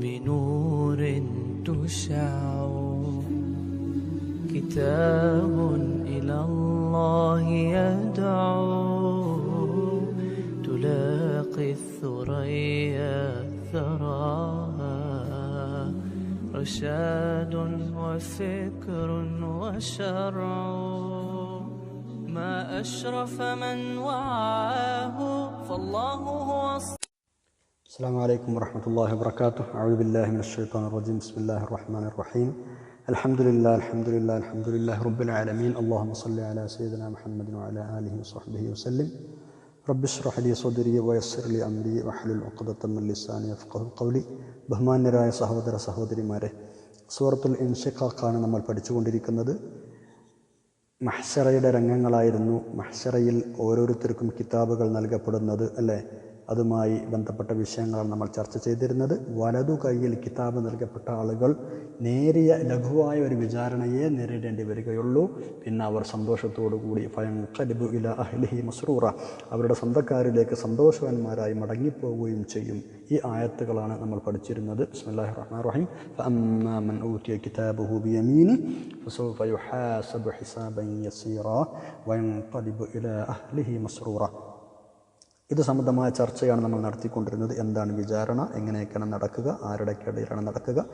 بنور تشع كتاب إلى الله يدعو. تلاقي الثريا ثراها. رشاد وفكر وشرع. ما أشرف من وعاه فالله هو السلام عليكم ورحمة الله وبركاته أعوذ بالله من الشيطان الرجيم بسم الله الرحمن الرحيم الحمد لله الحمد لله الحمد لله رب العالمين اللهم صل على سيدنا محمد وعلى آله وصحبه وسلم رب اشرح لي صدري ويسر لي أمري واحلل عقدة من لساني يفقه قولي ബഹുമാന്യരായ സഹോദര സഹോദരിമാരെ സൂറത്തുൽ ഇൻഷിഖാഖാണ് നമ്മൾ പഠിച്ചുകൊണ്ടിരിക്കുന്നത് മഹ്ഷറയുടെ രംഗങ്ങളായിരുന്നു മഹ്ഷറയിൽ ഓരോരുത്തർക്കും കിതാബുകൾ നൽകപ്പെടുന്നത് അല്ലേ അതുമായി ബന്ധപ്പെട്ട വിഷയങ്ങളാണ് നമ്മൾ ചർച്ച ചെയ്തിരുന്നത്. വലതു കൈയിൽ കിതാബ് നൽകപ്പെട്ട ആളുകൾ നേരിയ ലഘുവായ ഒരു വിചാരണയെ നേരിടേണ്ടി വരികയുള്ളൂ. പിന്നെ അവർ സന്തോഷത്തോടു കൂടി ഫയങ്കലിബു ഇല അഹ്ലിഹി മസ്റൂറ അവരുടെ സ്വന്തക്കാരിലേക്ക് സന്തോഷവാന്മാരായി മടങ്ങിപ്പോവുകയും ചെയ്യും. ഈ ആയത്തുകളാണ് നമ്മൾ പഠിച്ചിരുന്നത്. ബിസ്മില്ലാഹി റഹ്മാൻ റഹീം ബിയമീനി യുഹാസബു ഹിസാബൻ യസീറ അഹ്ലിഹി മസ്റൂറ. ഇത് സംബന്ധമായ ചർച്ചയാണ് നമ്മൾ നടത്തിക്കൊണ്ടിരുന്നത്. എന്താണ് വിചാരണ? എങ്ങനെയൊക്കെയാണ് നടക്കുക? ആരുടെ ഇടയിലാണ് നടക്കുക?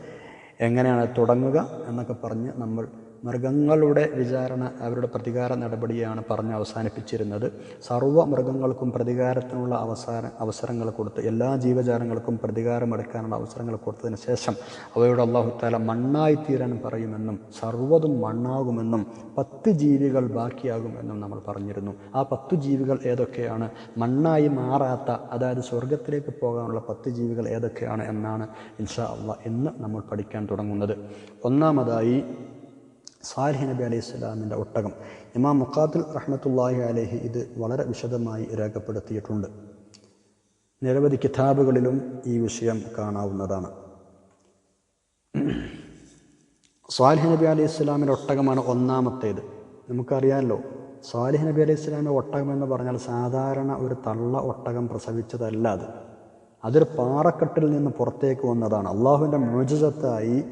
എങ്ങനെയാണ് തുടങ്ങുക? എന്നൊക്കെ പറഞ്ഞ് നമ്മൾ മൃഗങ്ങളുടെ വിചാരണ അവരുടെ പ്രതികാര നടപടിയാണ് പറഞ്ഞ് അവസാനിപ്പിച്ചിരുന്നത്. സർവ മൃഗങ്ങൾക്കും പ്രതികാരത്തിനുള്ള അവസാന അവസരങ്ങൾ കൊടുത്ത് എല്ലാ ജീവജാലങ്ങൾക്കും പ്രതികാരമെടുക്കാനുള്ള അവസരങ്ങൾ കൊടുത്തതിന് ശേഷം അവയോട് അള്ളാഹുത്താല മണ്ണായി തീരാൻ പറയുമെന്നും സർവതും മണ്ണാകുമെന്നും പത്ത് ജീവികൾ ബാക്കിയാകുമെന്നും നമ്മൾ പറഞ്ഞിരുന്നു. ആ പത്ത് ജീവികൾ ഏതൊക്കെയാണ്? മണ്ണായി മാറാത്ത അതായത് സ്വർഗത്തിലേക്ക് പോകാനുള്ള പത്ത് ജീവികൾ ഏതൊക്കെയാണ് എന്നാണ് ഇൻഷാ അള്ളാഹ് ഇന്ന് നമ്മൾ പഠിക്കാൻ തുടങ്ങുന്നത്. ഒന്നാമതായി സാലിഹ് നബി അലൈഹി സ്വലാമിന്റെ ഒട്ടകം. ഇമാം മുഖാത്തുൽ റഹ്മത്തുല്ലാഹി അലഹി ഇത് വളരെ വിശദമായി രേഖപ്പെടുത്തിയിട്ടുണ്ട്. നിരവധി കിതാബുകളിലും ഈ വിഷയം കാണാവുന്നതാണ്. സാലിഹ് നബി അലൈഹി സ്വലാമിന്റെ ഒട്ടകമാണ് ഒന്നാമത്തേത്. നമുക്കറിയാമല്ലോ സാലിഹ് നബി അലൈഹി സ്വലാമിന്റെ ഒട്ടകം എന്ന് പറഞ്ഞാൽ സാധാരണ ഒരു തള്ള ഒട്ടകം പ്രസവിച്ചതല്ല അത്. അതൊരു പാറക്കെട്ടിൽ നിന്ന് പുറത്തേക്ക് വന്നതാണ്. അള്ളാഹുവിന്റെ മോചിതത്തായി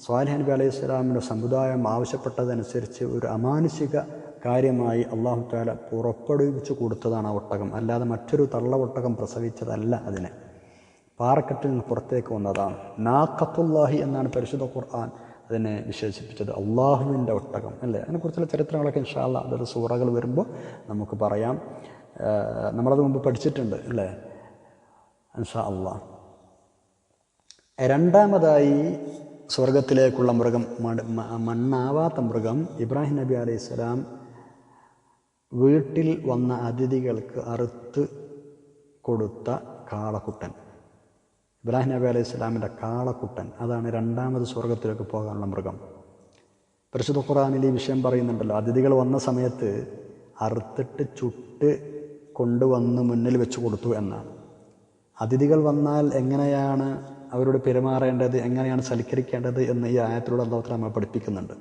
സ്വാലിഹ് നബി അലൈഹി സ്വലാമിന്റെ സമുദായം ആവശ്യപ്പെട്ടതനുസരിച്ച് ഒരു അമാനുഷിക കാര്യമായി അള്ളാഹു താല പുറപ്പെടുവിച്ച് കൊടുത്തതാണ് ആ ഒട്ടകം. അല്ലാതെ മറ്റൊരു തള്ള ഒട്ടകം പ്രസവിച്ചതല്ല അതിനെ. പാറക്കെട്ടിൽ നിന്ന് പുറത്തേക്ക് വന്നതാണ്. നാക്കത്തുല്ലാഹി എന്നാണ് പരിശുദ്ധ ഖുർആൻ അതിനെ വിശേഷിപ്പിച്ചത്. അള്ളാഹുവിന്റെ ഒട്ടകം അല്ലേ? അതിനെക്കുറിച്ചുള്ള ചരിത്രങ്ങളൊക്കെ ഇൻഷാല്ല അതൊരു സൂറകൾ വരുമ്പോൾ നമുക്ക് പറയാം. നമ്മളത് മുമ്പ് പഠിച്ചിട്ടുണ്ട് അല്ലേ? ഇൻഷാ അള്ളാഹ് രണ്ടാമതായി സ്വർഗത്തിലേക്കുള്ള മൃഗം മണ്ണാവാത്ത മൃഗം ഇബ്രാഹിം നബി അലൈഹി സ്വലാം വീട്ടിൽ വന്ന അതിഥികൾക്ക് അറുത്ത് കൊടുത്ത കാളക്കുട്ടൻ. ഇബ്രാഹിം നബി അലൈഹി സ്വലാമിന്റെ കാളക്കുട്ടൻ. അതാണ് രണ്ടാമത് സ്വർഗത്തിലേക്ക് പോകാനുള്ള മൃഗം. പരിശുദ്ധ ഖുറാനിൽ ഈ വിഷയം പറയുന്നുണ്ടല്ലോ അതിഥികൾ വന്ന സമയത്ത് അറുത്തിട്ട് ചുട്ട് കൊണ്ടുവന്ന് മുന്നിൽ വെച്ച് കൊടുത്തു എന്നാണ്. അതിഥികൾ വന്നാൽ എങ്ങനെയാണ് അവരോട് പെരുമാറേണ്ടത് എങ്ങനെയാണ് സൽക്കരിക്കേണ്ടത് എന്ന് ഈ ആയത്തിലൂടെ അള്ളാഹു നമ്മൾ പഠിപ്പിക്കുന്നുണ്ട്.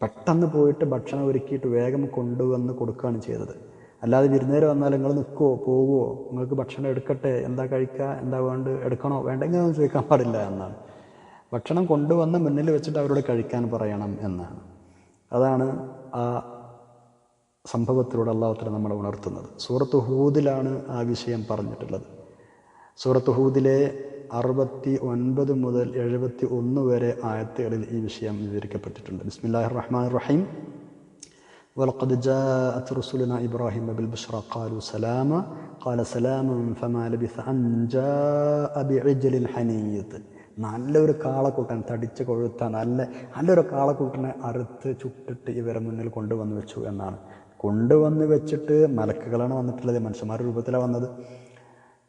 പെട്ടെന്ന് പോയിട്ട് ഭക്ഷണം ഒരുക്കിയിട്ട് വേഗം കൊണ്ടുവന്ന് കൊടുക്കുകയാണ് ചെയ്തത്. അല്ലാതെ വിരുന്നേരം വന്നാൽ നിങ്ങൾ നിൽക്കുമോ പോവുമോ നിങ്ങൾക്ക് ഭക്ഷണം എടുക്കട്ടെ എന്താ കഴിക്കുക എന്താ വേണ്ട എടുക്കണോ വേണ്ടെങ്കിൽ ഒന്നും ചോദിക്കാൻ പാടില്ല എന്നാണ്. ഭക്ഷണം കൊണ്ടുവന്ന് മുന്നിൽ വെച്ചിട്ട് അവരോട് കഴിക്കാൻ പറയണം എന്നാണ്. അതാണ് ആ സംഭവത്തിലൂടെ അള്ളാഹുത്തല നമ്മളെ ഉണർത്തുന്നത്. സൂറത്ത് ഹൂദിലാണ് ആ വിഷയം പറഞ്ഞിട്ടുള്ളത്. സൂറത്ത് ഹൂദിലെ അറുപത്തി ഒൻപത് മുതൽ എഴുപത്തി ഒന്ന് വരെ ആയത്തുകളിൽ ഈ വിഷയം വിവരിക്കപ്പെട്ടിട്ടുണ്ട് ബിസ്മില്ലാഹിർ റഹ്മാൻ റഹീം ولقد جاءت رسلنا إبراهيم بالبشرى قالوا سلاما قال سلام فما لبث أن جاء بعجل حنيط നല്ലൊരു കാളക്കൂട്ടൻ തടിച്ച് കൊഴുത്ത നല്ല നല്ലൊരു കാളക്കൂട്ടനെ അറുത്ത് ചുട്ടിട്ട് ഇവരെ മുന്നിൽ കൊണ്ടുവന്ന് വെച്ചു എന്നാണ് കൊണ്ടുവന്ന് വെച്ചിട്ട് മലക്കുകളാണ് വന്നിട്ടുള്ളത് മനുഷ്യന്മാരുടെ രൂപത്തിലാണ് വന്നത്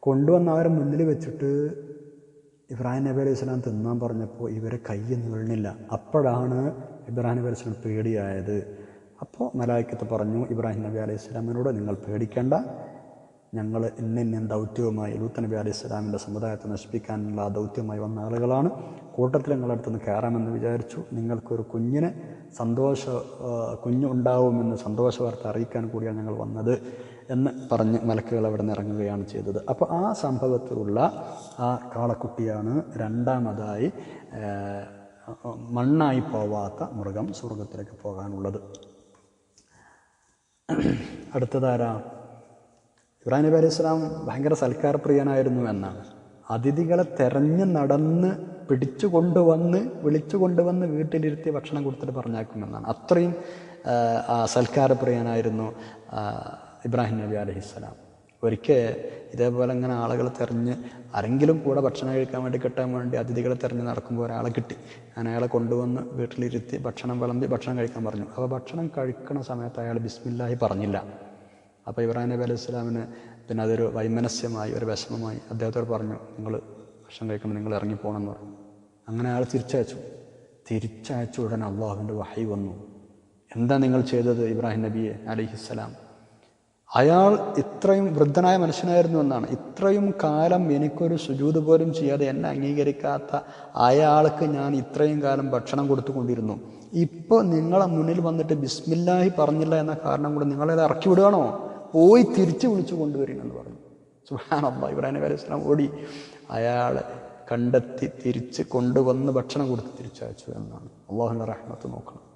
കൊണ്ടുവന്ന് അവരെ മുന്നിൽ വെച്ചിട്ട് ഇബ്രാഹിം നബി അലൈഹി സ്വലാം തിന്നാൻ പറഞ്ഞപ്പോൾ ഇവരെ കയ്യൊന്നും വീണില്ല അപ്പോഴാണ് ഇബ്രാഹിം നബി അലൈഹി സ്വലാം പേടിയായത്. അപ്പോൾ മലായിക്കത്ത് പറഞ്ഞു ഇബ്രാഹിം നബി അലൈഹി സ്വലാമിനോട് നിങ്ങൾ പേടിക്കേണ്ട. ഞങ്ങൾ ഇന്നിന്ന ഇന്ന ദൗത്യവുമായി ലൂത്ത് നബി അലൈഹി സ്വലാമിന്റെ സമുദായത്തെ നശിപ്പിക്കാനുള്ള ആ ദൗത്യവുമായി വന്ന ആളുകളാണ്. കൂട്ടത്തിൽ നിങ്ങളടുത്തുനിന്ന് കയറാമെന്ന് വിചാരിച്ചു. നിങ്ങൾക്കൊരു കുഞ്ഞിനെ സന്തോഷ കുഞ്ഞുണ്ടാവുമെന്ന് സന്തോഷ വാർത്ത അറിയിക്കാൻ കൂടിയാണ് ഞങ്ങൾ വന്നത്. എന്ന് പറഞ്ഞ് മലക്കുകൾ അവിടെ നിന്ന് ഇറങ്ങുകയാണ് ചെയ്തത്. അപ്പോൾ ആ സംഭവത്തിലുള്ള ആ കാളക്കുട്ടിയാണ് രണ്ടാമതായി മണ്ണായി പോവാത്ത മൃഗം സ്വർഗത്തിലേക്ക് പോകാനുള്ളത്. അടുത്തതാരാ? ഇബ്രാഹിം നബി അലൈഹി സ്വലാം ഭയങ്കര സൽക്കാരപ്രിയനായിരുന്നു എന്നാണ്. അതിഥികളെ തെരഞ്ഞു നടന്ന് പിടിച്ചു കൊണ്ടുവന്ന് വിളിച്ചു കൊണ്ടുവന്ന് വീട്ടിലിരുത്തി ഭക്ഷണം കൊടുത്തിട്ട് പറഞ്ഞേക്കുമെന്നാണ്. അത്രയും സൽക്കാരപ്രിയനായിരുന്നു ഇബ്രാഹിം നബി അലഹിസ്സലാം ഒരിക്കൽ ഇതേപോലെ ഇങ്ങനെ ആളുകളെ തെരഞ്ഞ് ആരെങ്കിലും കൂടെ ഭക്ഷണം കഴിക്കാൻ വേണ്ടി കിട്ടാൻ വേണ്ടി അതിഥികളെ തെരഞ്ഞ് നടക്കുമ്പോൾ ഒരാളെ കിട്ടി. ഞാൻ അയാളെ കൊണ്ടുവന്ന് വീട്ടിലിരുത്തി ഭക്ഷണം വിളമ്പി ഭക്ഷണം കഴിക്കാൻ പറഞ്ഞു. അപ്പോൾ ഭക്ഷണം കഴിക്കണ സമയത്ത് അയാൾ ബിസ്മില്ലാഹി പറഞ്ഞില്ല. അപ്പോൾ ഇബ്രാഹിം നബി അലൈഹി സ്വലാമിന് പിന്നെ അതൊരു വൈമനസ്യമായി ഒരു വിഷമമായി അദ്ദേഹത്തോട് പറഞ്ഞു നിങ്ങൾ ഭക്ഷണം കഴിക്കുമ്പോൾ നിങ്ങൾ ഇറങ്ങിപ്പോകണമെന്ന് പറഞ്ഞു. അങ്ങനെ അയാൾ തിരിച്ചയച്ചു. തിരിച്ചയച്ച ഉടനെ അള്ളാഹുവിന്റെ വഹി വന്നു. എന്താ നിങ്ങൾ ചെയ്തത് ഇബ്രാഹിം നബിയെ അലിഹിസ്സലാം അയാൾ ഇത്രയും വൃദ്ധനായ മനുഷ്യനായിരുന്നു എന്നാണ്. ഇത്രയും കാലം എനിക്കൊരു സുജൂത് പോലും ചെയ്യാതെ എന്നെ അംഗീകരിക്കാത്ത അയാൾക്ക് ഞാൻ ഇത്രയും കാലം ഭക്ഷണം കൊടുത്തുകൊണ്ടിരുന്നു. ഇപ്പോൾ നിങ്ങളെ മുന്നിൽ വന്നിട്ട് ബിസ്മില്ലാഹി പറഞ്ഞില്ല എന്ന കാരണം കൊണ്ട് നിങ്ങളെ ഇറക്കി വിടുകയാണോ? പോയി തിരിച്ചു വിളിച്ചു കൊണ്ടുവരികയെന്ന് പറഞ്ഞു. സുഹാനല്ല ഇബ്രാഹിം അലൈഹി സ്വലാം ഓടി. അയാളെ കണ്ടെത്തി തിരിച്ച് കൊണ്ടുവന്ന് ഭക്ഷണം കൊടുത്ത് തിരിച്ചയച്ചു എന്നാണ്. അള്ളാഹുവിന്റെ റഹ്മത്ത് നോക്കണം.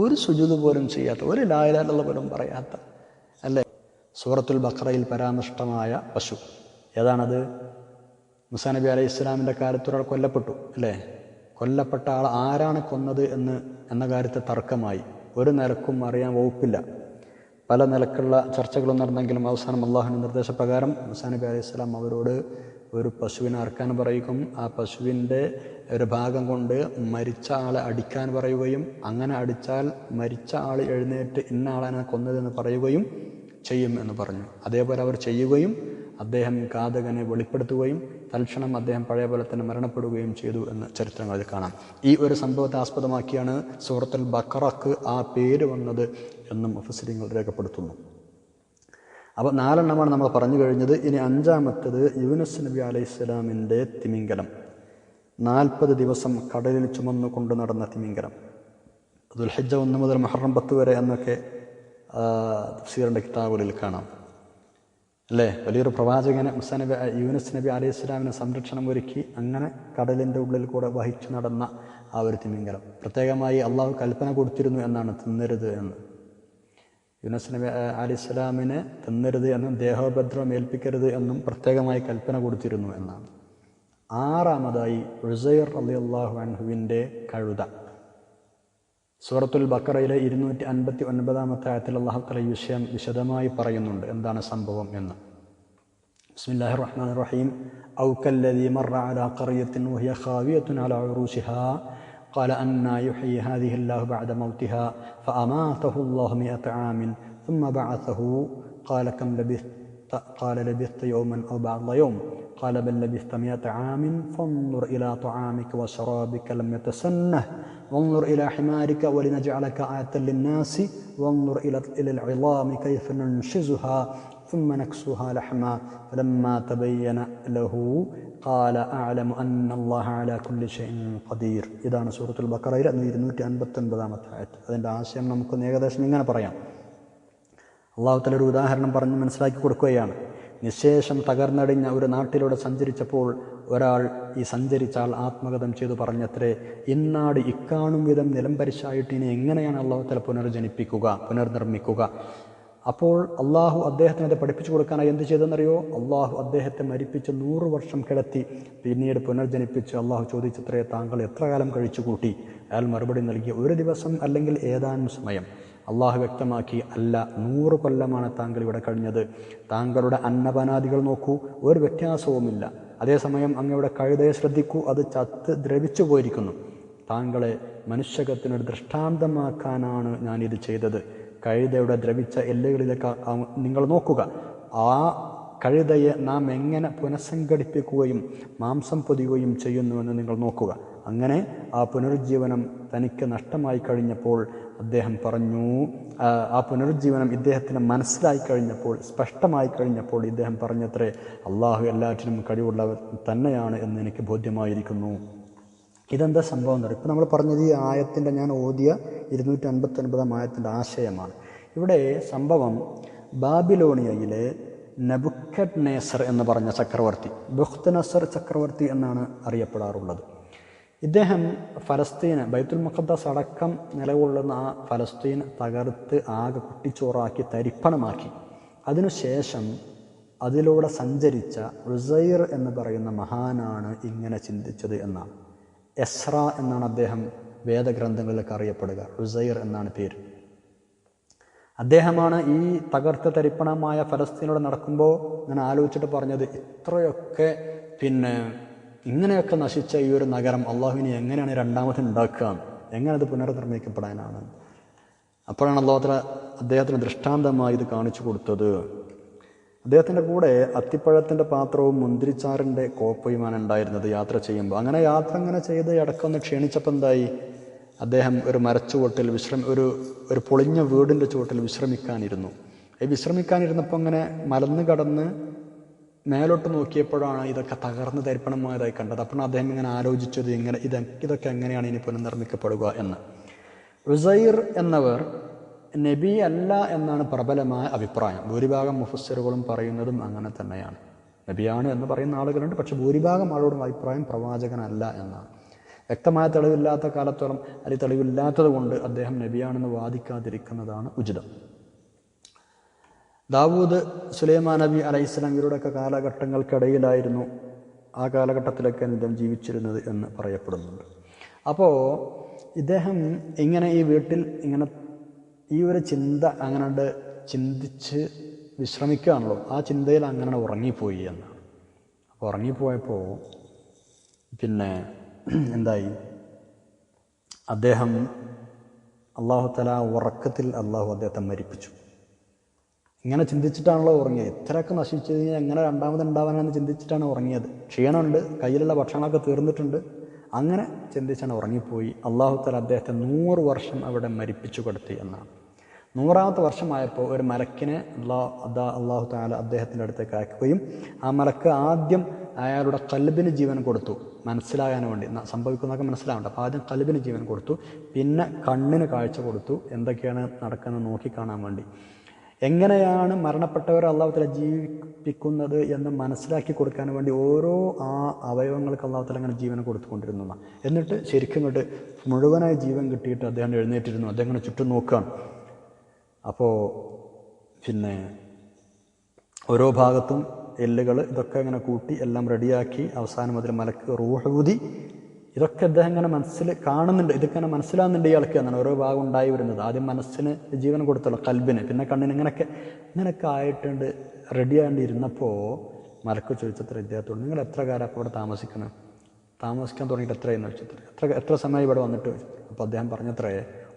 ഒരു സുജൂത് പോലും ചെയ്യാത്ത ഒരു ലായലാലുള്ള പോലും പറയാത്ത സൂറത്തുൽ ബക്രയിൽ പരാമൃഷ്ടമായ പശു. ഏതാണത്? മുസാ നബി അലൈഹി ഇസ്ലാമിന്റെ കാലത്ത് ഒരാൾ കൊല്ലപ്പെട്ടു അല്ലേ? കൊല്ലപ്പെട്ട ആൾ ആരാണ് കൊന്നത് എന്ന് എന്ന കാര്യത്തെ തർക്കമായി. ഒരു നിലക്കും അറിയാൻ വകുപ്പില്ല. പല നിലക്കുള്ള ചർച്ചകളും നടന്നെങ്കിലും അവസാനം അള്ളാഹുവിന്റെ നിർദ്ദേശപ്രകാരം മുസാ നബി അലൈഹി ഇസ്ലാം അവരോട് ഒരു പശുവിനെ അറക്കാൻ പറയുകയും ആ പശുവിന്റെ ഒരു ഭാഗം കൊണ്ട് മരിച്ച ആളെ അടിക്കാൻ പറയുകയും അങ്ങനെ അടിച്ചാൽ മരിച്ച ആൾ എഴുന്നേറ്റ് ഇന്ന ആളാണ് കൊന്നതെന്ന് പറയുകയും ചെയ്യും എന്ന് പറഞ്ഞു. അതേപോലെ അവർ ചെയ്യുകയും അദ്ദേഹം ഘാതകനെ വെളിപ്പെടുത്തുകയും തൽക്ഷണം അദ്ദേഹം പഴയ പോലെ തന്നെ മരണപ്പെടുകയും ചെയ്തു എന്ന് ചരിത്രങ്ങളിൽ കാണാം. ഈ ഒരു സംഭവത്തെ ആസ്പദമാക്കിയാണ് സൂറത്തുൽ ബക്കറക്ക് ആ പേര് വന്നത് എന്നും മുഫസിലിങ്ങൾ രേഖപ്പെടുത്തുന്നു. അപ്പോൾ നാലെണ്ണമാണ് നമ്മൾ പറഞ്ഞു കഴിഞ്ഞത്. ഇനി അഞ്ചാമത്തത് യൂനസ് നബി അലൈഹി സ്വലാമിന്റെ തിമിംഗലം. നാൽപ്പത് ദിവസം കടലിൽ ചുമന്നു കൊണ്ട് നടന്ന തിമിംഗലം. അതുൽഹജ്ജ ഒന്ന് മുതൽ മഹറം പത്ത് വരെ എന്നൊക്കെ തഫ്സീറിന്റെ കിതാബുകളിൽ കാണാം. അല്ലേ? വലിയൊരു പ്രവാചകനെ മുസാ നബി യൂനസ് നബി അലൈഹി ഇസ്ലാമിനെ സംരക്ഷണം ഒരുക്കി അങ്ങനെ കടലിന്റെ ഉള്ളിൽ കൂടെ വഹിച്ചു നടന്ന ആ ഒരു തിമിംഗലം. പ്രത്യേകമായി അള്ളാഹു കൽപ്പന കൊടുത്തിരുന്നു എന്നാണ് തിന്നരുത് എന്ന്. യൂനസ് നബി അലി ഇസ്ലാമിനെ തിന്നരുത് എന്നും ദേഹോപദ്രവം ഏൽപ്പിക്കരുത് എന്നും പ്രത്യേകമായി കൽപ്പന കൊടുത്തിരുന്നു എന്നാണ്. ആറാമതായി റുസൈർ അലി അള്ളാഹു അൻഹുവിന്റെ കഴുത. സൂറത്തുൽ ബക്കറയിലെ ഇരുന്നൂറ്റി അൻപത്തി ഒൻപതാമത്തെ ആയത്തിൽ അള്ളാഹു തല ഈ വിഷയം വിശദമായി പറയുന്നുണ്ട് എന്താണ് സംഭവം എന്ന് ബിസ്മില്ലാഹി റഹ്മാൻ റഹീം ഔ കല്ലദീ മറ അലാ ഖറിയത്തിൻ വഹിയ ഖാവിയത്തുൻ അലാ ഉറൂശിഹാ قال أنا يحيي هذه الله بعد موتها فأماته الله مئة عام ثم بعثه قال كم لبثت قال لبثت يوما أو بعض يوم قال بل لبثت مئة عام فانظر إلى طعامك وشرابك لم يتسنه وانظر إلى حمارك ولنجعلك آية للناس وانظر إلى إلى العظام كيف ننشزها ثم نكسوها لحما فلما تبين له قال أعلم أن الله على كل شيء قدير ഇതാണ് സൂറത്തുൽ ബക്കറയിൽ ഇരുന്നൂറ്റി അൻപത്തി ഒൻപതാമത്തെ ആയത്ത് അതിൻ്റെ ആശയം നമുക്ക് ഏകദേശം ഇങ്ങനെ പറയാം അള്ളാഹുത്തല ഒരു ഉദാഹരണം പറഞ്ഞ് മനസ്സിലാക്കി കൊടുക്കുകയാണ് നിശേഷം തകർന്നടിഞ്ഞ ഒരു നാട്ടിലൂടെ സഞ്ചരിച്ചപ്പോൾ ഒരാൾ ഈ സഞ്ചരിച്ചാൽ ആത്മഗതം ചെയ്തു പറഞ്ഞത്രേ ഇന്നാട് ഇക്കാണും വിധം നിലംപരിശായിട്ട് ഇനി എങ്ങനെയാണ് അള്ളാഹുത്തല പുനർജനിപ്പിക്കുക പുനർനിർമ്മിക്കുക? അപ്പോൾ അള്ളാഹു അദ്ദേഹത്തിന് അത് പഠിപ്പിച്ചു കൊടുക്കാനായി എന്ത് ചെയ്തെന്നറിയോ? അള്ളാഹു അദ്ദേഹത്തെ മരിപ്പിച്ച് നൂറ് വർഷം കിടത്തി. പിന്നീട് പുനർജനിപ്പിച്ച് അള്ളാഹു ചോദിച്ചത്രേ താങ്കൾ എത്ര കാലം കഴിച്ചു കൂട്ടി അയാൾ മറുപടി നൽകിയ ഒരു ദിവസം അല്ലെങ്കിൽ ഏതാനും സമയം. അള്ളാഹു വ്യക്തമാക്കി അല്ല നൂറ് കൊല്ലമാണ് താങ്കൾ ഇവിടെ കഴിഞ്ഞത്. താങ്കളുടെ അന്നപനാദികൾ നോക്കൂ ഒരു വ്യത്യാസവുമില്ല. അതേസമയം അങ്ങയുടെ കഴുതയെ ശ്രദ്ധിക്കൂ അത് ചത്ത് ദ്രവിച്ചു പോയിരിക്കുന്നു. താങ്കളെ മനുഷ്യകത്തിനൊരു ദൃഷ്ടാന്തമാക്കാനാണ് ഞാനിത് ചെയ്തത്. കഴുതയുടെ ദ്രവിച്ച എല്ലുകളിലൊക്കെ നിങ്ങൾ നോക്കുക. ആ കഴുതയെ നാം എങ്ങനെ പുനഃസംഘടിപ്പിക്കുകയും മാംസം പൊതിയുകയും ചെയ്യുന്നുവെന്ന് നിങ്ങൾ നോക്കുക. അങ്ങനെ ആ പുനരുജ്ജീവനം തനിക്ക് നഷ്ടമായി കഴിഞ്ഞപ്പോൾ അദ്ദേഹം പറഞ്ഞു ആ പുനരുജ്ജീവനം ഇദ്ദേഹത്തിന് മനസ്സിലായി കഴിഞ്ഞപ്പോൾ സ്പഷ്ടമായി കഴിഞ്ഞപ്പോൾ ഇദ്ദേഹം പറഞ്ഞത്രേ അള്ളാഹു എല്ലാറ്റിനും കഴിവുള്ളവർ തന്നെയാണ് എന്ന് എനിക്ക് ബോധ്യമായിരിക്കുന്നു. ഇതെന്താ സംഭവം എന്ന് പറയുക ഇപ്പം നമ്മൾ പറഞ്ഞത് ഈ ആയത്തിന്റെ ഞാൻ ഓതിയ ഇരുന്നൂറ്റി അൻപത്തി ഒൻപതാം ആയത്തിന്റെ ആശയമാണ്. ഇവിടെ സംഭവം ബാബിലോണിയയിലെ നബുക്കറ്റ് നേസർ എന്ന് പറഞ്ഞ ചക്രവർത്തി ബുഖ്ത് നസർ ചക്രവർത്തി എന്നാണ് അറിയപ്പെടാറുള്ളത്. ഇദ്ദേഹം ഫലസ്തീന് ബൈത്തുൽ മുഖദ്ദസ് അടക്കം നിലകൊള്ളുന്ന ആ ഫലസ്തീൻ തകർത്ത് ആകെ കുട്ടിച്ചോറാക്കി തരിപ്പണമാക്കി. അതിനുശേഷം അതിലൂടെ സഞ്ചരിച്ച റുസൈർ എന്ന് പറയുന്ന മഹാനാണ് ഇങ്ങനെ ചിന്തിച്ചത് എന്നാണ്. എസ്ര എന്നാണ് അദ്ദേഹം വേദഗ്രന്ഥങ്ങളിലൊക്കെ അറിയപ്പെടുക. റുസൈർ എന്നാണ് പേര്. അദ്ദേഹമാണ് ഈ തകർത്ത് തരിപ്പണമായ ഫലസ്തീനോട് നടക്കുമ്പോൾ ഞാൻ ആലോചിച്ചിട്ട് പറഞ്ഞത് ഇത്രയൊക്കെ പിന്നെ ഇങ്ങനെയൊക്കെ നശിച്ച ഈ ഒരു നഗരം അള്ളാഹുവിനെ എങ്ങനെയാണ് രണ്ടാമത് ഉണ്ടാക്കുക? എങ്ങനെ അത് പുനർനിർമ്മിക്കപ്പെടാനാണ്? അപ്പോഴാണ് അള്ളാഹുത്തല അദ്ദേഹത്തിന് ദൃഷ്ടാന്തമായി ഇത് കാണിച്ചു കൊടുത്തത്. അദ്ദേഹത്തിന്റെ കൂടെ അത്തിപ്പഴത്തിന്റെ പാത്രവും മുന്തിരിച്ചാറിന്റെ കോപ്പയുമാണ് ഉണ്ടായിരുന്നത് യാത്ര ചെയ്യുമ്പോൾ. അങ്ങനെ യാത്ര അങ്ങനെ ചെയ്ത് ഇടക്കൊന്ന് ക്ഷീണിച്ചപ്പോൾ എന്തായി? അദ്ദേഹം ഒരു മരച്ചുവട്ടിൽ വിശ്രമ ഒരു ഒരു പൊളിഞ്ഞ വീടിന്റെ ചുവട്ടിൽ വിശ്രമിക്കാനിരുന്നു. ഈ വിശ്രമിക്കാനിരുന്നപ്പോൾ അങ്ങനെ മലന്ന് കടന്ന് മേലോട്ട് നോക്കിയപ്പോഴാണ് ഇതൊക്കെ തകർന്ന് തരിപ്പണമായതായി കണ്ടത്. അപ്പോൾ അദ്ദേഹം ഇങ്ങനെ ആലോചിച്ചത് ഇങ്ങനെ ഇത് ഇതൊക്കെ എങ്ങനെയാണ് ഇനി പുനർനിർമ്മിക്കപ്പെടുക എന്ന്. റുസൈർ എന്നവർ നബി അല്ല എന്നാണ് പ്രബലമായ അഭിപ്രായം. ഭൂരിഭാഗം മുഫസ്സിറുകളും പറയുന്നതും അങ്ങനെ തന്നെയാണ്. നബിയാണ് എന്ന് പറയുന്ന ആളുകളുണ്ട് പക്ഷെ ഭൂരിഭാഗം ആളോടും അഭിപ്രായം പ്രവാചകനല്ല എന്നാണ്. വ്യക്തമായ തെളിവില്ലാത്ത കാലത്തോളം അല്ലെങ്കിൽ തെളിവില്ലാത്തത് കൊണ്ട് അദ്ദേഹം നബിയാണെന്ന് വാദിക്കാതിരിക്കുന്നതാണ് ഉചിതം. ദാവൂദ് സുലൈമാൻ നബി അലൈഹിസ്ലാം ഇവരുടെയൊക്കെ കാലഘട്ടങ്ങൾക്കിടയിലായിരുന്നു ആ കാലഘട്ടത്തിലൊക്കെ ഇദ്ദേഹം ജീവിച്ചിരുന്നത് എന്ന് പറയപ്പെടുന്നുണ്ട്. അപ്പോൾ ഇദ്ദേഹം ഇങ്ങനെ ഈ വീട്ടിൽ ഇങ്ങനെ ഈ ഒരു ചിന്ത അങ്ങനെ ചിന്തിച്ച് വിശ്രമിക്കുകയാണല്ലോ. ആ ചിന്തയിൽ അങ്ങനെ ഉറങ്ങിപ്പോയി എന്നാണ്. അപ്പോൾ ഉറങ്ങിപ്പോയപ്പോൾ പിന്നെ എന്തായി? അദ്ദേഹം അള്ളാഹു തല ഉറക്കത്തിൽ അള്ളാഹു അദ്ദേഹത്തെ മരിപ്പിച്ചു. ഇങ്ങനെ ചിന്തിച്ചിട്ടാണല്ലോ ഉറങ്ങിയത്. ഇത്രയൊക്കെ നശിച്ചു കഴിഞ്ഞാൽ എങ്ങനെ രണ്ടാമത് ഉണ്ടാവാനാണ് ചിന്തിച്ചിട്ടാണ് ഉറങ്ങിയത്. ക്ഷീണമുണ്ട് കയ്യിലുള്ള ഭക്ഷണമൊക്കെ തീർന്നിട്ടുണ്ട്. അങ്ങനെ ചിന്തിച്ചാണ് ഉറങ്ങിപ്പോയി. അള്ളാഹു തല അദ്ദേഹത്തെ നൂറ് വർഷം അവിടെ മരിപ്പിച്ചു കൊടുത്തി എന്നാണ്. നൂറാമത്തെ വർഷമായപ്പോൾ ഒരു മലക്കിനെ അള്ളാഹ് അതാ അള്ളാഹു താല അദ്ദേഹത്തിന്റെ അടുത്തേക്ക് അയക്കുകയും ആ മലക്ക് ആദ്യം അയാളുടെ കൽബിന് ജീവൻ കൊടുത്തു. മനസ്സിലാകാൻ വേണ്ടി. സംഭവിക്കുന്നതൊക്കെ മനസ്സിലാവേണ്ട അപ്പോൾ ആദ്യം കൽബിന് ജീവൻ കൊടുത്തു. പിന്നെ കണ്ണിന് കാഴ്ച കൊടുത്തു. എന്തൊക്കെയാണ് നടക്കുന്നത് നോക്കിക്കാണാൻ വേണ്ടി. എങ്ങനെയാണ് മരണപ്പെട്ടവരെ അള്ളാഹുത്തല ജീവിപ്പിക്കുന്നത് എന്ന് മനസ്സിലാക്കി കൊടുക്കാൻ വേണ്ടി ഓരോ ആ അവയവങ്ങൾക്ക് അള്ളാഹുത്തല അങ്ങനെ ജീവൻ കൊടുത്തുകൊണ്ടിരുന്നു എന്നിട്ട് ശരിക്കും ഇങ്ങോട്ട് മുഴുവനായി ജീവൻ കിട്ടിയിട്ട് അദ്ദേഹം എഴുന്നേറ്റിരുന്നു. അദ്ദേഹം ഇങ്ങനെ ചുറ്റും നോക്കുകയാണ് അപ്പോൾ പിന്നെ ഓരോ ഭാഗത്തും എല്ലുകൾ ഇതൊക്കെ ഇങ്ങനെ കൂട്ടി എല്ലാം റെഡിയാക്കി അവസാനം അതിൽ മലക്ക് റൂഹൂതി ഇതൊക്കെ അദ്ദേഹം ഇങ്ങനെ മനസ്സിൽ കാണുന്നുണ്ട് ഇതൊക്കെ ഇങ്ങനെ മനസ്സിലാകുന്നുണ്ട് ഇയാൾക്ക് എന്നാണ്. ഓരോ ഭാഗം ഉണ്ടായി വരുന്നത്. ആദ്യം മനസ്സിന് ജീവൻ കൊടുത്തുള്ള കൽബിന് പിന്നെ കണ്ണിന് ഇങ്ങനെയൊക്കെ ഇങ്ങനെയൊക്കെ ആയിട്ടുണ്ട്. റെഡി ആയിട്ട് ഇരുന്നപ്പോൾ മലക്ക് ചോദിച്ചത്ര ഇദ്ദേഹത്തോട് നിങ്ങൾ എത്ര കാലം അപ്പോൾ ഇവിടെ താമസിക്കണം? താമസിക്കാൻ തുടങ്ങിയിട്ട് എത്രയെന്ന് വെച്ചിട്ട് എത്ര എത്ര സമയം ഇവിടെ വന്നിട്ട്? അപ്പോൾ അദ്ദേഹം പറഞ്ഞത്രേ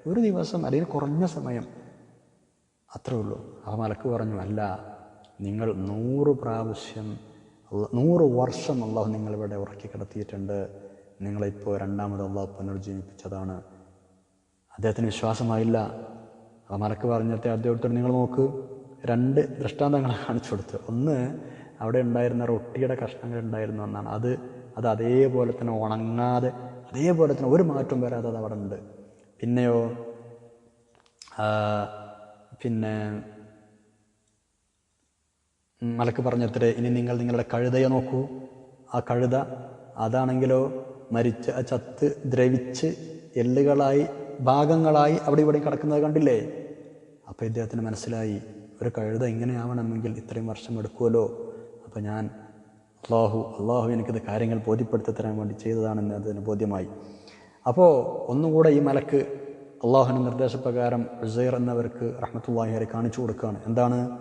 ഒരു ദിവസം അല്ലെങ്കിൽ കുറഞ്ഞ സമയം അത്രേ ഉള്ളൂ. ആ മലക്ക് പറഞ്ഞു അല്ല നിങ്ങൾ നൂറ് പ്രാവശ്യം നൂറ് വർഷം അള്ളാഹു നിങ്ങളിവിടെ ഉറക്കി കിടത്തിയിട്ടുണ്ട്. നിങ്ങളിപ്പോൾ രണ്ടാമത് അള്ളാഹു പുനർജീവിപ്പിച്ചതാണ് അദ്ദേഹത്തിന് വിശ്വാസമായില്ല. ആ മലക്ക് പറഞ്ഞത്തെ അദ്ദേഹത്തോട് നിങ്ങൾ നോക്ക്. രണ്ട് ദൃഷ്ടാന്തങ്ങൾ കാണിച്ചു കൊടുത്തു ഒന്ന് അവിടെ ഉണ്ടായിരുന്ന റൊട്ടിയുടെ കഷ്ണങ്ങൾ ഉണ്ടായിരുന്നു എന്നാണ് അത് അത് അതേപോലെ തന്നെ ഉണങ്ങാതെ അതേപോലെ തന്നെ ഒരു മാറ്റം വരാതെ അത് അവിടെ ഉണ്ട്. പിന്നെയോ പിന്നെ മലക്ക് പറഞ്ഞത്രേ ഇനി നിങ്ങൾ നിങ്ങളുടെ കഴുതയെ നോക്കൂ. ആ കഴുത അതാണെങ്കിലോ മരിച്ച് ചത്ത് ദ്രവിച്ച് എല്ലുകളായി ഭാഗങ്ങളായി അവിടെ ഇവിടെ കിടക്കുന്നത് കണ്ടില്ലേ? അപ്പോൾ ഇദ്ദേഹത്തിന് മനസ്സിലായി ഒരു കഴുത ഇങ്ങനെയാവണമെങ്കിൽ ഇത്രയും വർഷം എടുക്കുമല്ലോ അപ്പോൾ ഞാൻ അള്ളാഹു അള്ളാഹു എനിക്കത് കാര്യങ്ങൾ ബോധ്യപ്പെടുത്തി തരാൻ വേണ്ടി ചെയ്തതാണെന്ന് അതിന് ബോധ്യമായി. അപ്പോൾ ഒന്നുകൂടെ ഈ മലക്ക് അള്ളാഹുവിന്റെ നിർദ്ദേശപ്രകാരം ഉസൈർ എന്നവർക്ക് റഹ്മത്തുള്ളാഹിയെ കാണിച്ചു കൊടുക്കുകയാണ്. എന്താണ്?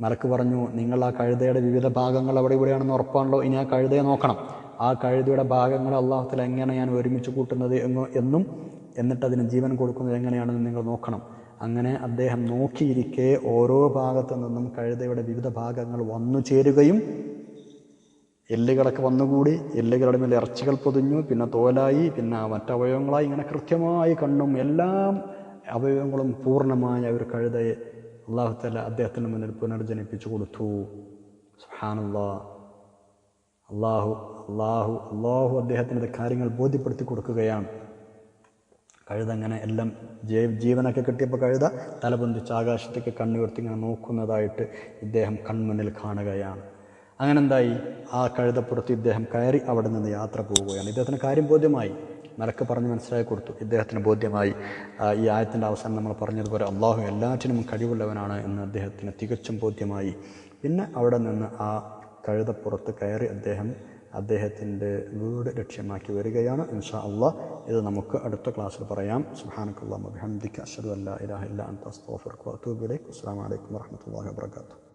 മലക്ക് പറഞ്ഞു നിങ്ങൾ ആ കഴുതയുടെ വിവിധ ഭാഗങ്ങൾ അവിടെ ഇവിടെയാണെന്ന് ഉറപ്പാണല്ലോ. ഇനി ആ കഴുതയെ നോക്കണം. ആ കഴുതയുടെ ഭാഗങ്ങൾ അള്ളാഹുത്തിൽ എങ്ങനെയാണ് ഒരുമിച്ച് കൂട്ടുന്നത് എന്ന് എന്നും എന്നിട്ട് അതിന് ജീവൻ കൊടുക്കുന്നത് എങ്ങനെയാണെന്ന് നിങ്ങൾ നോക്കണം. അങ്ങനെ അദ്ദേഹം നോക്കിയിരിക്കെ ഓരോ ഭാഗത്തു നിന്നും കഴുതയുടെ വിവിധ ഭാഗങ്ങൾ വന്നു ചേരുകയും എല്ലുകളൊക്കെ വന്നുകൂടി എല്ലുകളുടെ മേൽ ഇറച്ചികൾ പൊതിഞ്ഞു പിന്നെ തോലായി പിന്നെ മറ്റവയവങ്ങളായി ഇങ്ങനെ കൃത്യമായി കണ്ണും എല്ലാം അവയവങ്ങളും പൂർണമായ ഒരു കഴുതയെ അള്ളാഹുത്തല അദ്ദേഹത്തിന് മുന്നിൽ പുനർജനിപ്പിച്ചു കൊടുത്തു. സുഹാനുള്ള അള്ളാഹു അള്ളാഹു അള്ളാഹു അദ്ദേഹത്തിന് ഇത് കാര്യങ്ങൾ ബോധ്യപ്പെടുത്തി കൊടുക്കുകയാണ്. കഴുത അങ്ങനെ എല്ലാം ജീവനൊക്കെ കിട്ടിയപ്പോൾ കഴുത തലപൊന്തിച്ച് ആകാശത്തേക്ക് കണ്ണുയർത്തി ഇങ്ങനെ നോക്കുന്നതായിട്ട് ഇദ്ദേഹം കൺമുന്നിൽ കാണുകയാണ്. അങ്ങനെ എന്തായി? ആ കഴുതപ്പുറത്ത് ഇദ്ദേഹം കയറി അവിടെ നിന്ന് യാത്ര പോവുകയാണ്. ഇദ്ദേഹത്തിന് കാര്യം ബോധ്യമായി. മലക്ക് പറഞ്ഞ് മനസ്സിലാക്കി കൊടുത്തു. ഇദ്ദേഹത്തിന് ബോധ്യമായി. ഈ ആയത്തിന്റെ അവസാനം നമ്മൾ പറഞ്ഞതുപോലെ അള്ളാഹു എല്ലാറ്റിനും കഴിവുള്ളവനാണ് എന്ന് അദ്ദേഹത്തിന് തികച്ചും ബോധ്യമായി. പിന്നെ അവിടെ നിന്ന് ആ കഴുതപ്പുറത്ത് കയറി അദ്ദേഹം അദ്ദേഹത്തിന്റെ വീട് ലക്ഷ്യമാക്കി വരികയാണ്. ഇൻഷാ അള്ളാഹ് ഇത് നമുക്ക് അടുത്ത ക്ലാസ്സിൽ പറയാം. സുഹാനക്കുള്ള മുഹമ്മദ് അഷദു അല്ല ഇലാഹ ഇല്ല അന്ത അസ്തോഫർ അസ്സാം വലൈക്കും വാഹമത്തല്ലാ വാബർക്കാത്തു